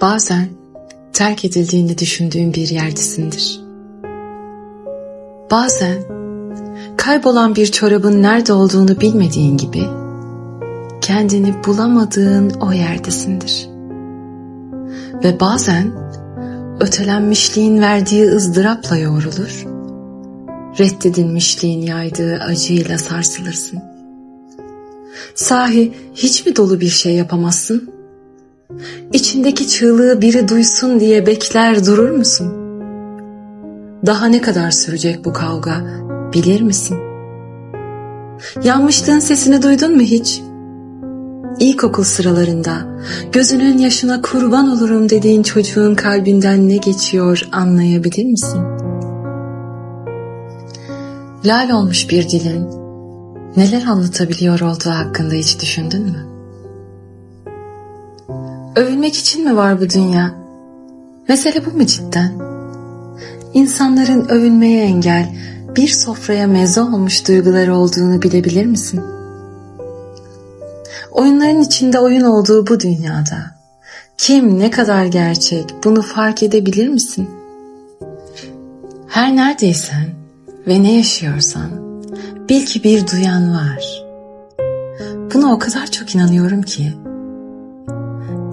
Bazen terk edildiğini düşündüğün bir yerdesindir. Bazen kaybolan bir çorabın nerede olduğunu bilmediğin gibi kendini bulamadığın o yerdesindir. Ve bazen ötelenmişliğin verdiği ızdırapla yoğrulur, reddedilmişliğin yaydığı acıyla sarsılırsın. Sahi hiç mi dolu bir şey yapamazsın? İçindeki çığlığı biri duysun diye bekler durur musun? Daha ne kadar sürecek bu kavga bilir misin? Yanmışlığın sesini duydun mu hiç? İlkokul sıralarında gözünün yaşına kurban olurum dediğin çocuğun kalbinden ne geçiyor anlayabilir misin? Lal olmuş bir dilin neler anlatabiliyor olduğu hakkında hiç düşündün mü? Övülmek için mi var bu dünya? Mesele bu mu cidden? İnsanların övülmeye engel, bir sofraya meze olmuş duyguları olduğunu bilebilir misin? Oyunların içinde oyun olduğu bu dünyada kim ne kadar gerçek bunu fark edebilir misin? Her neredeysen ve ne yaşıyorsan bil ki bir duyan var. Buna o kadar çok inanıyorum ki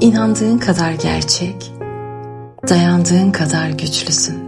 İnandığın kadar gerçek, dayandığın kadar güçlüsün.